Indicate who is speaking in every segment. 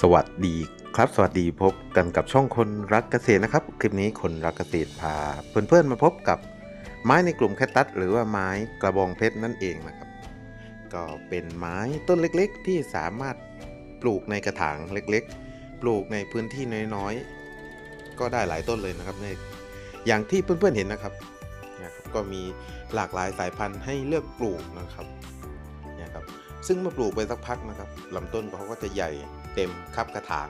Speaker 1: สวัสดีครับ สวัสดีพบกันกับช่องคนรักเกษตรนะครับ คลิปนี้คนรักเกษตรพาเพื่อนๆมาพบกับไม้ในกลุ่มแคตตัสหรือว่าไม้กระบองเพชรนั่นเองนะครับ ก็เป็นไม้ต้นเล็กๆ ที่สามารถปลูกในกระถางเล็กๆ ปลูกในพื้นที่น้อยๆ ก็ได้หลายต้นเลยนะครับในอย่างที่เพื่อนๆเห็นนะครับนะครับ ก็มีหลากหลายสายพันธุ์ให้เลือกปลูกนะครับเนี่ยครับซึ่งเมื่อปลูกไปสักพักนะครับลำต้นเขาก็จะใหญ่ เต็มครับกระถาง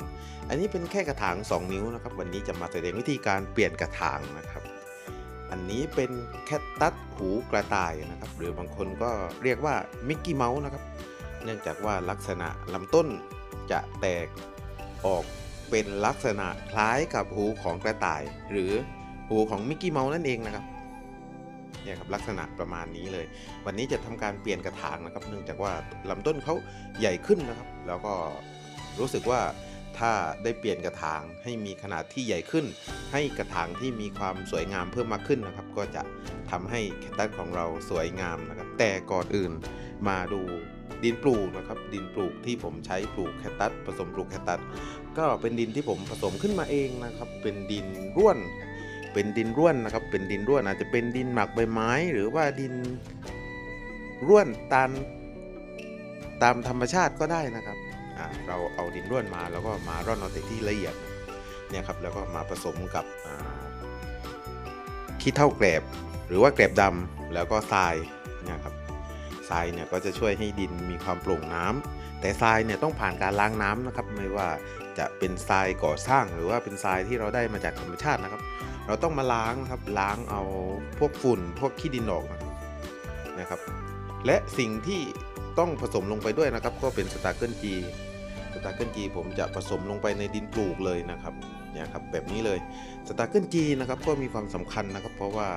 Speaker 1: อันนี้เป็นแค่กระถาง 2 นิ้วนะครับ วันนี้จะมาแสดงวิธีการเปลี่ยนกระถางนะครับ อันนี้เป็นแคตตัสหูกระต่ายนะครับ หรือบางคนก็เรียกว่ามิกกี้เมาส์นะครับ เนื่องจากว่าลักษณะลำต้นจะแตกออกเป็นลักษณะคล้ายกับหูของกระต่าย หรือหูของมิกกี้เมาส์นั่นเองนะครับเนี่ยครับลักษณะประมาณนี้เลย วันนี้จะทำการเปลี่ยนกระถางนะครับ เนื่องจากว่าลำต้นเขาใหญ่ขึ้นนะครับ แล้วก็ รู้สึกว่าถ้าได้เปลี่ยนกระถางให้มีขนาดที่ใหญ่ขึ้น ให้กระถางที่มีความสวยงามเพิ่มมากขึ้นนะครับ ก็จะทำให้แคตตัสของเราสวยงามนะครับ แต่ก่อนอื่นมาดูดินปลูกนะครับ ดินปลูกที่ผมใช้ปลูกแคตตัสผสมปลูกแคตตัสก็เป็นดินที่ผมผสมขึ้นมาเองนะครับ เป็นดินร่วน เป็นดินร่วนนะครับ เป็นดินร่วนอาจจะเป็นดินหมักใบไม้ หรือว่าดินร่วนตามตามธรรมชาติก็ได้นะครับ เราเอาดินร่วนมาแล้วก็มาร่อนเอาแต่ที่ละเอียดเนี่ยครับแล้วก็มาผสมกับขี้เถ้าแกลบหรือว่าแกลบดำแล้วก็ทรายเนี่ยครับทรายเนี่ยก็จะช่วยให้ดินมีความโปร่งน้ำแต่ทรายเนี่ยต้องผ่านการล้างน้ำนะครับ ไม่ว่าจะเป็นทรายก่อสร้าง หรือว่าเป็นทรายที่เราได้มาจากธรรมชาตินะครับ เราต้องมาล้างนะครับล้างเอาพวกฝุ่น พวกขี้ดินออกนะครับนะครับ และสิ่งที่ต้องผสมลงไปด้วยนะครับ ก็เป็นสตาร์เกิลจี สตาร์เกิลจีผมจะผสมลงไปในดินปลูกเลยนะครับเนี่ยครับแบบนี้เลยสตาร์เกิลจีนะครับก็มีความสำคัญนะครับ เพราะว่า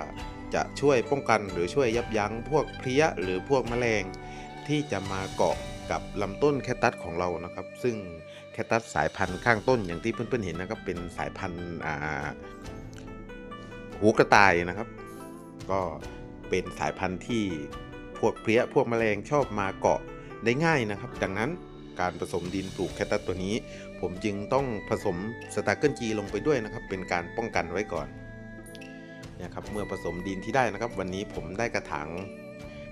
Speaker 1: จะช่วยป้องกันหรือช่วยยับยั้งพวกเพลี้ยหรือพวกแมลงที่จะมาเกาะกับลำต้นแคตตัสของเรานะครับ ซึ่งแคตตัสสายพันธุ์ข้างต้นอย่างที่เพื่อนๆเห็นนะครับเป็นสายพันธุ์หูกระต่ายนะครับ ก็เป็นสายพันธุ์ที่พวกเพลี้ยพวกแมลงชอบมาเกาะได้ง่ายนะครับ ดังนั้น การผสมดินปลูกแคตตัสตัวนี้ ผมจึงต้องผสมสตาร์เกิลจีลงไปด้วยนะครับ เป็นการป้องกันไว้ก่อนเนี่ยครับเมื่อผสมดินที่ได้นะครับ วันนี้ผมได้กระถาง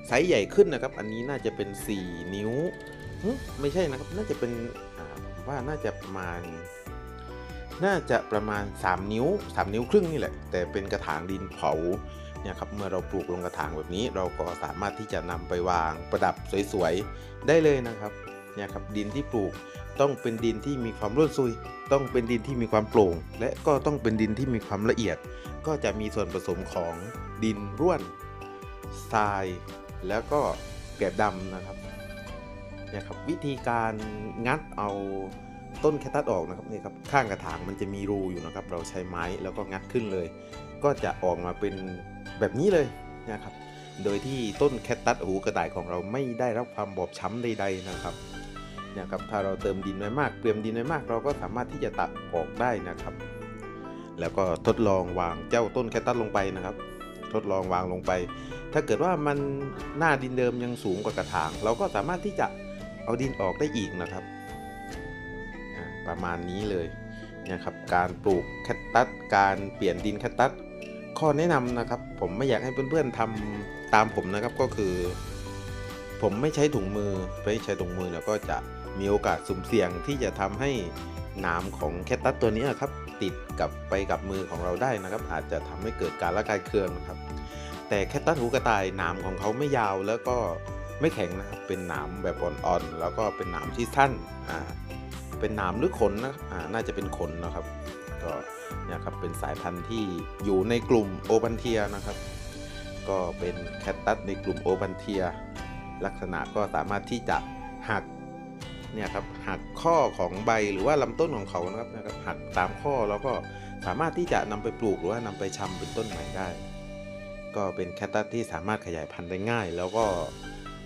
Speaker 1: ไซส์ใหญ่ขึ้นนะครับ อันนี้น่าจะเป็น 4 นิ้วไม่ใช่นะครับ น่าจะเป็นผมว่าน่าจะประมาณ น่าจะประมาณ 3 นิ้ว 3 นิ้วครึ่งนี่แหละ แต่เป็นกระถางดินเผาเนี่ยครับ เมื่อเราปลูกลงกระถางแบบนี้ เราก็สามารถที่จะนำไปวางประดับสวยๆ ได้เลยนะครับ เนี่ยครับดินที่ปลูกต้องเป็นดินที่มีความร่วนซุย ต้องเป็นดินที่มีความโปร่ง และก็ต้องเป็นดินที่มีความละเอียด ก็จะมีส่วนผสมของดินร่วนทราย แล้วก็แกลบดำนะครับเนี่ยครับวิธีการงัดเอาต้นแคตตัสออกนะครับนี่ครับข้างกระถางมันจะมีรูอยู่นะครับ เราใช้ไม้แล้วก็งัดขึ้นเลย ก็จะออกมาเป็นแบบนี้เลยนะครับ โดยที่ต้นแคตตัสหูกระต่ายของเราไม่ได้รับความบอบช้ำใด ๆนะครับ นี่ยครับถ้าเราเติมดินไว้มากเตรียมดินไว้มาก เราก็สามารถที่จะตัดออกได้นะครับ แล้วก็ทดลองวางเจ้าต้นแคตตัสลงไปนะครับ ทดลองวางลงไป ถ้าเกิดว่ามันหน้าดินเดิมยังสูงกว่ากระถาง เราก็สามารถที่จะเอาดินออกได้อีกนะครับ ประมาณนี้เลยนะครับการปลูกแคตตัสการเปลี่ยนดินแคตตัสข้อแนะนำนะครับ ผมไม่อยากให้เพื่อนๆทำตามผมนะครับก็คือ ผมไม่ใช้ถุงมือไม่ใช้ถุงมือแล้วก็จะ มีโอกาสสุ่มเสี่ยงที่จะทำให้หนามของแคตตัสตัวนี้ครับ ติดกับไปกับมือของเราได้นะครับ อาจจะทำให้เกิดการระคายเคืองนะครับ แต่แคตตัสหูกระต่ายหนามของเขาไม่ยาวแล้วก็ไม่แข็งนะครับ เป็นหนามแบบอ่อนๆแล้วก็เป็นหนามที่สั้นอ่าเป็นหนามหรือขนนะครับอ่าน่าจะเป็นขนนะครับ ก็เนี่ยครับเป็นสายพันธุ์ที่อยู่ในกลุ่มโอบันเทียนะครับ ก็เป็นแคตตัสในกลุ่มโอบันเทีย ลักษณะก็สามารถที่จะหัก เนี่ยครับหักข้อของใบหรือว่าลำต้นของเขานะครับนะครับหักตามข้อแล้วก็สามารถที่จะนำไปปลูกหรือว่านำไปชำเป็นต้นใหม่ได้ ก็เป็นแคตตัสที่สามารถขยายพันธุ์ได้ง่าย แล้วก็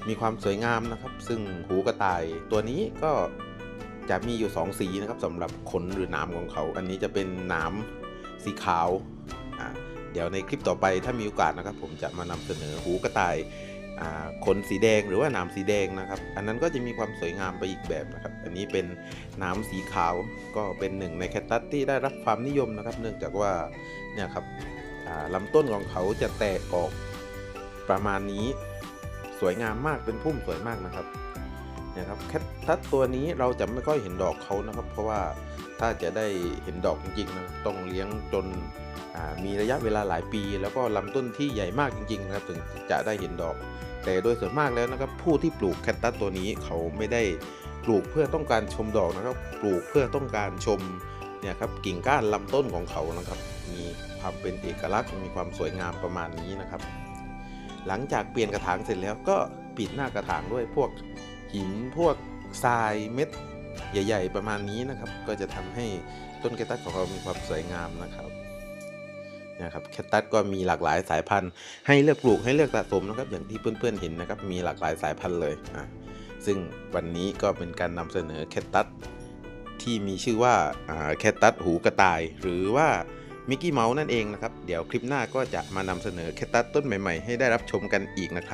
Speaker 1: มีความสวยงามนะครับ ซึ่งหูกระต่ายตัวนี้ก็จะมีอยู่ 2 สีนะครับสำหรับขนหรือหนามของเขา อันนี้จะเป็นหนามสีขาวอ่าเดี๋ยวในคลิปต่อไปถ้ามีโอกาสนะครับ ผมจะมานำเสนอหูกระต่าย ขนสีแดงหรือว่าหนามสีแดงนะครับ อันนั้นก็จะมีความสวยงามไปอีกแบบนะครับ อันนี้เป็นหนามสีขาวก็เป็นหนึ่งในแคคตัสที่ได้รับความนิยมนะครับ เนื่องจากว่าเนี่ยครับลำต้นของเขาจะแตกออกประมาณนี้สวยงามมากเป็นพุ่มสวยมากนะครับเนี่ยครับแคคตัสตัวนี้เราจะไม่ค่อยเห็นดอกเขานะครับ เพราะว่าถ้าจะได้เห็นดอกจริงๆนะต้องเลี้ยงจน มีระยะเวลาหลายปี แล้วก็ลำต้นที่ใหญ่มากจริงๆนะครับถึงจะได้เห็นดอก แต่โดยส่วนมากแล้วนะครับผู้ที่ปลูกแคคตัสตัวนี้เขาไม่ได้ปลูกเพื่อต้องการชมดอกนะครับ ปลูกเพื่อต้องการชมเนี่ยครับกิ่งก้านลำต้นของเขานะครับ มีความเป็นเอกลักษณ์มีความสวยงามประมาณนี้นะครับ หลังจากเปลี่ยนกระถางเสร็จแล้วก็ปิดหน้ากระถางด้วยพวกหินพวกทรายเม็ดใหญ่ ๆ ประมาณนี้นะครับ ก็จะทำให้ต้นแคคตัสของเรามีความสวยงามนะครับ นะครับแคตตัสก็มีหลากหลายสายพันธุ์ ให้เลือกปลูกให้เลือกสะสมนะครับอย่างที่เพื่อนๆเห็นนะครับมีหลากหลายสายพันธุ์เลยอะซึ่งวันนี้ก็เป็นการนำเสนอแคตตัสที่มีชื่อว่าแคตตัสหูกระต่าย หรือว่ามิกกี้เมาส์นั่นเองนะครับ เดี๋ยวคลิปหน้าก็จะมานำเสนอแคตตัสต้นใหม่ๆ ให้ได้รับชมกันอีกนะครับ